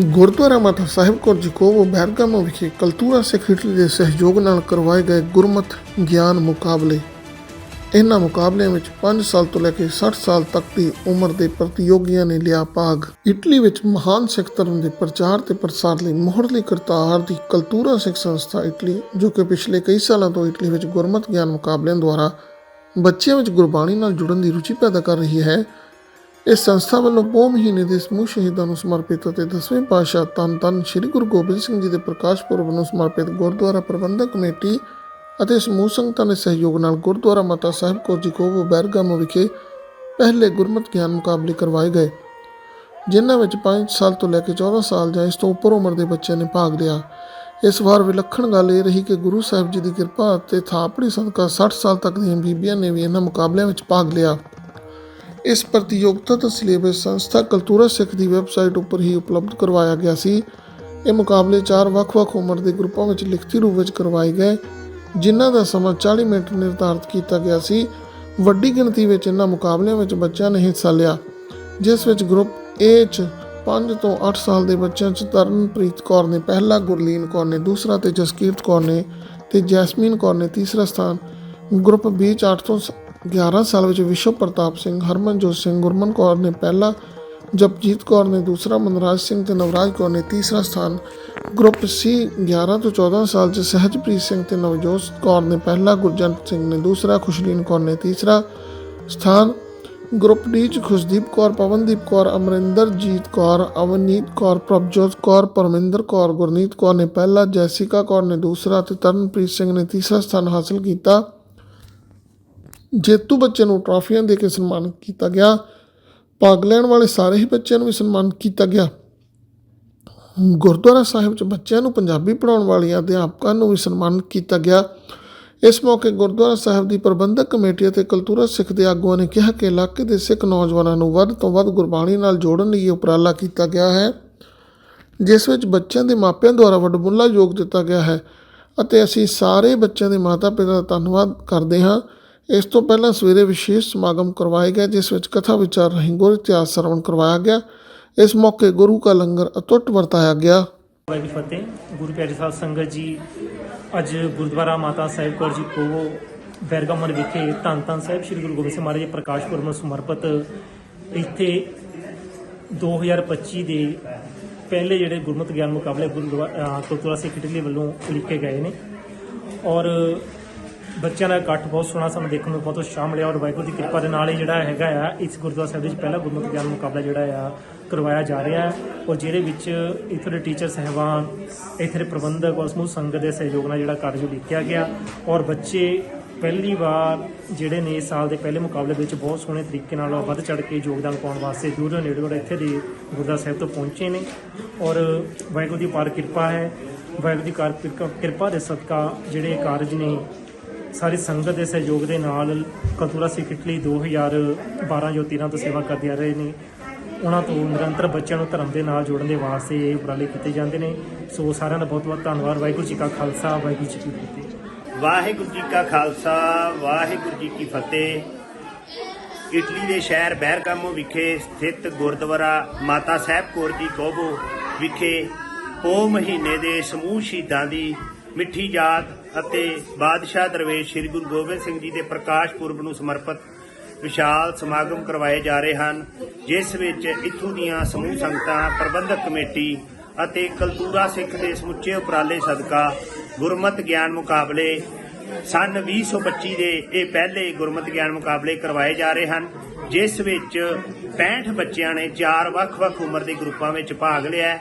ਗੁਰਦੁਆਰਾ ਮਾਤਾ ਸਾਹਿਬ ਕੌਰ ਜੀ ਕੋ ਬਹਿਰਗਾਮੋ ਵਿਖੇ ਕਲਤੂਰਾ ਸਿੱਖ ਇਟਲੀ ਦੇ ਸਹਿਯੋਗ ਨਾਲ ਕਰਵਾਏ ਗਏ ਗੁਰਮਤ ਗਿਆਨ ਮੁਕਾਬਲੇ। ਇਹਨਾਂ ਮੁਕਾਬਲਿਆਂ ਵਿੱਚ 5 ਸਾਲ ਤੋਂ ਲੈ ਕੇ 60 ਸਾਲ ਤੱਕ ਦੀ ਉਮਰ ਦੇ ਪ੍ਰਤੀਯੋਗੀਆਂ ਨੇ ਲਿਆ ਭਾਗ। ਇਟਲੀ ਵਿੱਚ ਮਹਾਨ ਸਿੱਖ ਧਰਮ ਦੇ ਪ੍ਰਚਾਰ ਤੇ ਪ੍ਰਸਾਰ ਲਈ ਮੋਹਰਲੀ ਕਰਤਾਰ ਦੀ ਕਲਤੂਰਾ ਸਿੱਖ ਸੰਸਥਾ ਇਟਲੀ, ਜੋ ਕਿ ਪਿਛਲੇ ਕਈ ਸਾਲਾਂ ਤੋਂ ਇਟਲੀ ਵਿੱਚ ਗੁਰਮਤ ਗਿਆਨ ਮੁਕਾਬਲਿਆਂ ਦੁਆਰਾ ਬੱਚਿਆਂ ਵਿੱਚ ਗੁਰਬਾਣੀ ਨਾਲ ਜੁੜਨ ਦੀ ਰੁਚੀ ਪੈਦਾ ਕਰ ਰਹੀ ਹੈ ਇਸ ਸੰਸਥਾ ਵੱਲੋਂ ਪੋਹ ਮਹੀਨੇ ਦੇ ਸਮੂਹ ਸ਼ਹੀਦਾਂ ਨੂੰ ਸਮਰਪਿਤ ਅਤੇ 10ਵੇਂ ਪਾਤਸ਼ਾਹ ਧੰਨ ਧੰਨ ਸ੍ਰੀ ਗੁਰੂ ਗੋਬਿੰਦ ਸਿੰਘ ਜੀ ਦੇ ਪ੍ਰਕਾਸ਼ ਪੁਰਬ ਨੂੰ ਸਮਰਪਿਤ ਗੁਰਦੁਆਰਾ ਪ੍ਰਬੰਧਕ ਕਮੇਟੀ ਅਤੇ ਸਮੂਹ ਸੰਗਤਾਂ ਦੇ ਸਹਿਯੋਗ ਨਾਲ ਗੁਰਦੁਆਰਾ ਮਾਤਾ ਸਾਹਿਬ ਕੌਰ ਜੀ ਕੋਵ ਬੈਰਗਾਮੋ ਵਿਖੇ ਪਹਿਲੇ ਗੁਰਮਤਿ ਗਿਆਨ ਮੁਕਾਬਲੇ ਕਰਵਾਏ ਗਏ, ਜਿਨ੍ਹਾਂ ਵਿੱਚ 5 ਸਾਲ ਤੋਂ ਲੈ ਕੇ 14 ਸਾਲ ਜਾਂ ਇਸ ਤੋਂ ਉੱਪਰ ਉਮਰ ਦੇ ਬੱਚਿਆਂ ਨੇ ਭਾਗ ਲਿਆ। ਇਸ ਵਾਰ ਵਿਲੱਖਣ ਗੱਲ ਇਹ ਰਹੀ ਕਿ ਗੁਰੂ ਸਾਹਿਬ ਜੀ ਦੀ ਕਿਰਪਾ ਅਤੇ ਥਾਪੜੀ ਸਦਕਾ 60 ਸਾਲ ਤੱਕ ਦੀਆਂ ਬੀਬੀਆਂ ਨੇ ਵੀ ਇਹਨਾਂ ਮੁਕਾਬਲਿਆਂ ਵਿੱਚ ਭਾਗ ਲਿਆ। ਇਸ ਪ੍ਰਤੀਯੋਗਤਾ ਦਾ ਸਿਲੇਬਸ ਸੰਸਥਾ ਕਲਤੂਰਾ ਸਿੱਖ ਦੀ ਵੈਬਸਾਈਟ ਉੱਪਰ ਹੀ ਉਪਲਬਧ ਕਰਵਾਇਆ ਗਿਆ ਸੀ। ਇਹ ਮੁਕਾਬਲੇ ਚਾਰ ਵੱਖ-ਵੱਖ ਉਮਰ ਦੇ ਗਰੁੱਪਾਂ ਵਿੱਚ ਲਿਖਤੀ ਰੂਪ ਵਿੱਚ ਕਰਵਾਏ ਗਏ, ਜਿਨ੍ਹਾਂ ਦਾ ਸਮਾਂ 40 ਮਿੰਟ ਨਿਰਧਾਰਤ ਕੀਤਾ ਗਿਆ ਸੀ। ਵੱਡੀ ਗਿਣਤੀ ਵਿੱਚ ਇਹਨਾਂ ਮੁਕਾਬਲਿਆਂ ਵਿੱਚ ਬੱਚਿਆਂ ਨੇ ਹਿੱਸਾ ਲਿਆ, ਜਿਸ ਵਿੱਚ ਗਰੁੱਪ ਏ 'ਚ 5 ਤੋਂ 8 ਸਾਲ ਦੇ ਬੱਚਿਆਂ 'ਚ ਤਰਨਪ੍ਰੀਤ ਕੌਰ ਨੇ ਪਹਿਲਾ, ਗੁਰਲੀਨ ਕੌਰ ਨੇ ਦੂਸਰਾ ਤੇ ਜਸਕੀਰਤ ਕੌਰ ਨੇ ਤੇ ਜੈਸਮੀਨ ਕੌਰ ਨੇ ਤੀਸਰਾ ਸਥਾਨ। ਗਰੁੱਪ ਬੀ 'ਚ 8 ਤੋਂ 11 ਸਾਲ ਵਿੱਚ ਵਿਸ਼ਵ ਪ੍ਰਤਾਪ ਸਿੰਘ, ਹਰਮਨਜੋਤ ਸਿੰਘ, ਗੁਰਮਨ ਕੌਰ ਨੇ ਪਹਿਲਾ, ਜਪਜੀਤ ਕੌਰ ਨੇ ਦੂਸਰਾ, ਮਨਰਾਜ ਸਿੰਘ ਤੇ ਨਵਰਾਜ ਕੌਰ ਨੇ ਤੀਸਰਾ ਸਥਾਨ। ਗਰੁੱਪ ਸੀ 11 ਤੋਂ 14 ਸਾਲ 'ਚ ਸਹਿਜਪ੍ਰੀਤ ਸਿੰਘ ਤੇ ਨਵਜੋਤ ਕੌਰ ਨੇ ਪਹਿਲਾ ਗੁਰਜੰਤ ਸਿੰਘ ਨੇ ਦੂਸਰਾ, ਖੁਸ਼ਲੀਨ ਕੌਰ ਨੇ ਤੀਸਰਾ ਸਥਾਨ। ਗਰੁੱਪ ਡੀ 'ਚ ਖੁਸ਼ਦੀਪ ਕੌਰ, ਪਵਨਦੀਪ ਕੌਰ, ਅਮਰਿੰਦਰਜੀਤ ਕੌਰ, ਅਵਨੀਤ ਕੌਰ, ਪ੍ਰਭਜੋਤ ਕੌਰ, ਪਰਮਿੰਦਰ ਕੌਰ, ਗੁਰਨੀਤ ਕੌਰ ਨੇ ਪਹਿਲਾ, ਜੈਸਿਕਾ ਕੌਰ ਨੇ ਦੂਸਰਾ ਤੇ ਤਰਨਪ੍ਰੀਤ ਸਿੰਘ ਨੇ ਤੀਸਰਾ ਸਥਾਨ ਹਾਸਲ ਕੀਤਾ। ਜੇਤੂ ਬੱਚਿਆਂ ਨੂੰ ਟਰਾਫੀਆਂ ਦੇ ਕੇ ਸਨਮਾਨਿਤ ਕੀਤਾ ਗਿਆ। ਭਾਗ ਲੈਣ ਵਾਲੇ ਸਾਰੇ ਹੀ ਬੱਚਿਆਂ ਨੂੰ ਵੀ ਸਨਮਾਨਿਤ ਕੀਤਾ ਗਿਆ। ਗੁਰਦੁਆਰਾ ਸਾਹਿਬ 'ਚ ਬੱਚਿਆਂ ਨੂੰ ਪੰਜਾਬੀ ਪੜ੍ਹਾਉਣ ਵਾਲੀਆਂ ਅਧਿਆਪਕਾਂ ਨੂੰ ਵੀ ਸਨਮਾਨਿਤ ਕੀਤਾ ਗਿਆ। ਇਸ ਮੌਕੇ ਗੁਰਦੁਆਰਾ ਸਾਹਿਬ ਦੀ ਪ੍ਰਬੰਧਕ ਕਮੇਟੀ ਅਤੇ ਕਲਤੂਰਾ ਸਿੱਖ ਦੇ ਆਗੂਆਂ ਨੇ ਕਿਹਾ ਕਿ ਇਲਾਕੇ ਦੇ ਸਿੱਖ ਨੌਜਵਾਨਾਂ ਨੂੰ ਵੱਧ ਤੋਂ ਵੱਧ ਗੁਰਬਾਣੀ ਨਾਲ ਜੋੜਨ ਲਈ ਇਹ ਉਪਰਾਲਾ ਕੀਤਾ ਗਿਆ ਹੈ, ਜਿਸ ਵਿੱਚ ਬੱਚਿਆਂ ਦੇ ਮਾਪਿਆਂ ਦੁਆਰਾ ਵੱਡਮੁੱਲਾ ਯੋਗ ਦਿੱਤਾ ਗਿਆ ਹੈ ਅਤੇ ਅਸੀਂ ਸਾਰੇ ਬੱਚਿਆਂ ਦੇ ਮਾਤਾ-ਪਿਤਾ ਦਾ ਧੰਨਵਾਦ ਕਰਦੇ ਹਾਂ। ਇਸ ਤੋਂ ਪਹਿਲਾਂ ਸਵੇਰੇ ਵਿਸ਼ੇਸ਼ ਸਮਾਗਮ ਕਰਵਾਏ ਗਏ, ਜਿਸ ਵਿੱਚ ਕਥਾ ਵਿਚਾਰ ਰਹੀ ਗੁਰ ਇਤਿਹਾਸ ਸਰਵਣ ਕਰਵਾਇਆ ਗਿਆ। ਇਸ ਮੌਕੇ ਗੁਰੂ ਕਾ ਲੰਗਰ ਅਤੁੱਟ ਵਰਤਾਇਆ ਗਿਆ। ਵਾਹਿਗੁਰੂ ਫਤਿਹ। ਗੁਰੂ ਪਿਆਰੇ ਸਾਹਿਬ ਸੰਗਤ ਜੀ, ਅੱਜ ਗੁਰਦੁਆਰਾ ਮਾਤਾ ਸਾਹਿਬ ਕੌਰ ਜੀ ਕੋਵੋ ਬੈਰਗਮਨ ਵਿਖੇ ਧੰਨ ਧੰਨ ਸਾਹਿਬ ਸ੍ਰੀ ਗੁਰੂ ਗੋਬਿੰਦ ਸਿੰਘ ਮਹਾਰਾਜ ਜੀ ਪ੍ਰਕਾਸ਼ ਪੁਰਬ ਨੂੰ ਸਮਰਪਿਤ ਇੱਥੇ 2025 ਦੇ ਪਹਿਲੇ ਜਿਹੜੇ ਗੁਰਮਤਿ ਗਿਆਨ ਮੁਕਾਬਲੇ ਗੁਰਦੁਆਰਾ ਕੁਲਤੂਰਾ ਸਿੱਖ ਇਟਲੀ ਵੱਲੋਂ ਲਿਖੇ ਗਏ ਨੇ। ਔਰ ਬੱਚਿਆਂ ਦਾ ਇਕੱਠ ਬਹੁਤ ਸੋਹਣਾ ਸਾਨੂੰ ਦੇਖਣ ਨੂੰ ਬਹੁਤ ਉਤਸ਼ਾਹ ਮਿਲਿਆ ਔਰ ਵਾਹਿਗੁਰੂ ਦੀ ਕਿਰਪਾ ਦੇ ਨਾਲ ਹੀ ਜਿਹੜਾ ਹੈਗਾ ਆ, ਇਸ ਗੁਰਦੁਆਰਾ ਸਾਹਿਬ ਦੇ ਵਿੱਚ ਪਹਿਲਾ ਗੁਰਮਤਿ ਗਿਆਨ ਮੁਕਾਬਲਾ ਜਿਹੜਾ ਆ, ਕਰਵਾਇਆ ਜਾ ਰਿਹਾ ਹੈ। ਔਰ ਜਿਹਦੇ ਵਿੱਚ ਇੱਥੇ ਦੇ ਟੀਚਰ ਸਹਿਬਾਨ, ਇੱਥੇ ਦੇ ਪ੍ਰਬੰਧਕ ਔਰ ਸਮੂਹ ਸੰਗਤ ਦੇ ਸਹਿਯੋਗ ਨਾਲ ਜਿਹੜਾ ਕਾਰਜ ਲਿਖਿਆ ਗਿਆ। ਔਰ ਬੱਚੇ ਪਹਿਲੀ ਵਾਰ ਜਿਹੜੇ ਨੇ ਇਸ ਸਾਲ ਦੇ ਪਹਿਲੇ ਮੁਕਾਬਲੇ ਵਿੱਚ ਬਹੁਤ ਸੋਹਣੇ ਤਰੀਕੇ ਨਾਲ ਵੱਧ ਚੜ ਕੇ ਯੋਗਦਾਨ ਪਾਉਣ ਵਾਸਤੇ ਦੂਰੋਂ ਨੇੜੇੋਂ ਇੱਥੇ ਦੇ ਗੁਰਦੁਆਰਾ ਸਾਹਿਬ ਤੋਂ ਪਹੁੰਚੇ ਨੇ। ਔਰ ਵਾਹਿਗੁਰੂ ਦੀ ਪਾਰ ਕਿਰਪਾ ਹੈ। ਵਾਹਿਗੁਰੂ ਦੀ ਕਾਰ ਕਿਰਪਾ ਦੇ ਸਦਕਾ ਜਿਹੜੇ ਕਾਰਜ ਨੇ ਸਾਰੀ ਸੰਗਤ ਦੇ ਸਹਿਯੋਗ ਦੇ ਨਾਲ ਕਲਤੂਰਾ ਸਿੱਖ ਇਟਲੀ 2012 ਜੋ 13 ਤੋਂ ਸੇਵਾ ਕਰਦੇ ਆ ਰਹੇ ਨੇ, ਉਹਨਾਂ ਤੋਂ ਨਿਰੰਤਰ ਬੱਚਿਆਂ ਨੂੰ ਧਰਮ ਦੇ ਨਾਲ ਜੋੜਨ ਦੇ ਵਾਸਤੇ ਇਹ ਉਪਰਾਲੇ ਕੀਤੇ ਜਾਂਦੇ ਨੇ। ਸੋ ਸਾਰਿਆਂ ਦਾ ਬਹੁਤ ਬਹੁਤ ਧੰਨਵਾਦ। ਵਾਹਿਗੁਰੂ ਜੀ ਕਾ ਖਾਲਸਾ, ਵਾਹਿਗੁਰੂ ਜੀ ਕੀ ਫਤਿਹ। ਵਾਹਿਗੁਰੂ ਜੀ ਕਾ ਖਾਲਸਾ, ਵਾਹਿਗੁਰੂ ਜੀ ਕੀ ਫਤਿਹ। ਇਟਲੀ ਦੇ ਸ਼ਹਿਰ ਬਹਿਰਗਾਮੋ ਵਿਖੇ ਸਥਿਤ ਗੁਰਦੁਆਰਾ ਮਾਤਾ ਸਾਹਿਬ ਕੌਰ ਜੀ ਕੋਬੋ ਵਿਖੇ ਪੋ ਮਹੀਨੇ ਦੇ ਸਮੂਹ ਸ਼ਹੀਦਾਂ ਦੀ ਮਿੱਠੀ ਜਾਤ ਅਤੇ ਬਾਦਸ਼ਾਹ ਦਰਵੇਸ਼ ਸ੍ਰੀ ਗੁਰੂ ਗੋਬਿੰਦ ਸਿੰਘ ਜੀ ਦੇ ਪ੍ਰਕਾਸ਼ ਪੁਰਬ ਨੂੰ ਸਮਰਪਿਤ ਵਿਸ਼ਾਲ ਸਮਾਗਮ ਕਰਵਾਏ ਜਾ ਰਹੇ ਹਨ, ਜਿਸ ਵਿੱਚ ਇੱਥੋਂ ਦੀਆਂ ਸਮੂਹ ਸੰਗਤਾਂ, ਪ੍ਰਬੰਧਕ ਕਮੇਟੀ ਅਤੇ ਕਲਤੂਰਾ ਸਿੱਖ ਦੇ ਸਮੁੱਚੇ ਉਪਰਾਲੇ ਸਦਕਾ ਗੁਰਮਤ ਗਿਆਨ ਮੁਕਾਬਲੇ ਸਨ 2025 ਦੇ ਇਹ ਪਹਿਲੇ ਗੁਰਮਤ ਗਿਆਨ ਮੁਕਾਬਲੇ ਕਰਵਾਏ ਜਾ ਰਹੇ ਹਨ, ਜਿਸ ਵਿੱਚ 65 ਬੱਚਿਆਂ ਨੇ ਚਾਰ ਵੱਖ-ਵੱਖ ਉਮਰ ਦੇ ਗਰੁੱਪਾਂ ਵਿੱਚ ਭਾਗ ਲਿਆ ਹੈ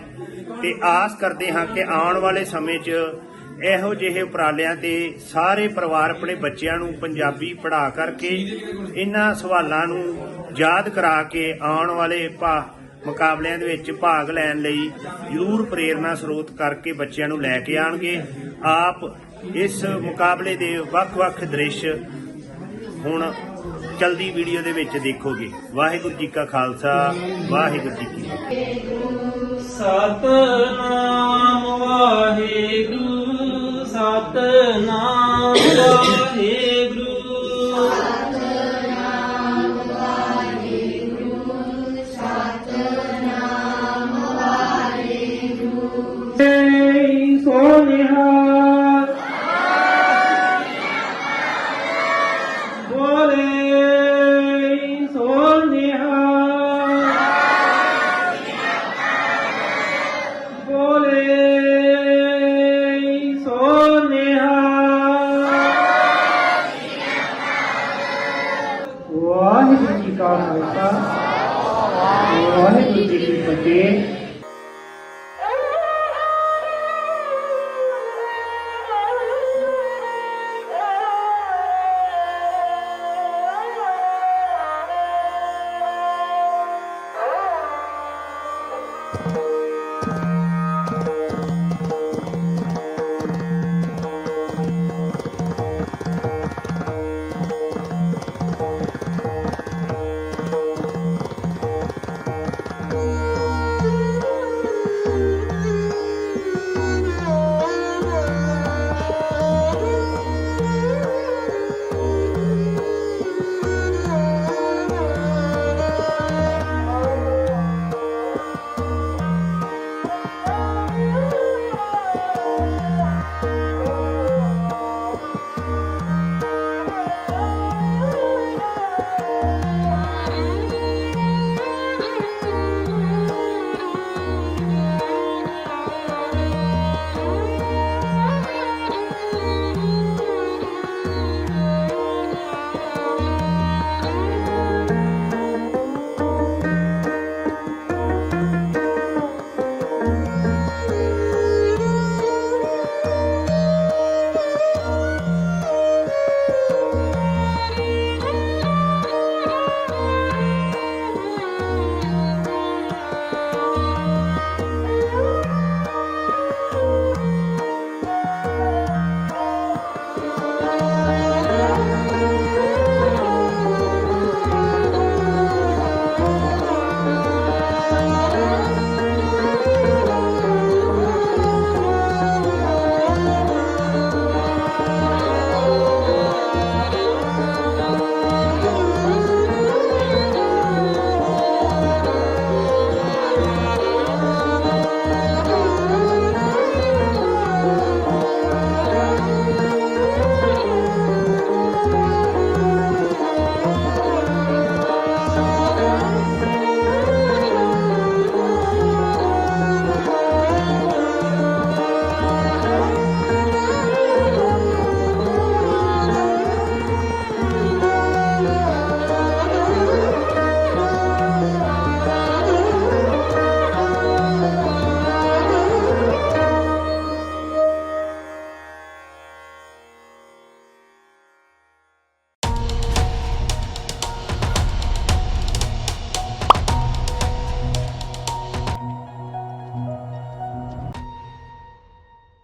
ਤੇ ਆਸ ਕਰਦੇ ਹਾਂ ਕਿ ਆਉਣ ਵਾਲੇ ਸਮੇਂ 'ਚ ਇਹੋ ਜਿਹੇ ਉਪਰਾਲਿਆਂ ਤੇ ਸਾਰੇ ਪਰਿਵਾਰ ਆਪਣੇ ਬੱਚਿਆਂ ਨੂੰ ਪੰਜਾਬੀ ਪੜ੍ਹਾ ਕਰਕੇ ਇਹਨਾਂ ਸਵਾਲਾਂ ਨੂੰ ਯਾਦ ਕਰਾ ਕੇ ਆਉਣ ਵਾਲੇ ਭਾ ਮੁਕਾਬਲਿਆਂ ਦੇ ਵਿੱਚ ਭਾਗ ਲੈਣ ਲਈ ਜ਼ਰੂਰ ਪ੍ਰੇਰਣਾ ਸਰੋਤ ਕਰਕੇ ਬੱਚਿਆਂ ਨੂੰ ਲੈ ਕੇ ਆਣਗੇ ਆਪ ਇਸ ਮੁਕਾਬਲੇ ਦੇ ਵੱਖ-ਵੱਖ ਦ੍ਰਿਸ਼ ਹੁਣ ਚਲਦੀ ਵੀਡੀਓ ਦੇ ਵਿੱਚ ਦੇਖੋਗੇ। ਵਾਹਿਗੁਰੂ ਜੀ ਕਾ ਖਾਲਸਾ, ਵਾਹਿਗੁਰੂ ਜੀ ਕੀ ਫਤਿਹ। ਸਤਨਾਮ ਵਾਹਿਗੁਰੂ। ਸਤਨਾਮ ਵਾਹਿਗੁਰੂ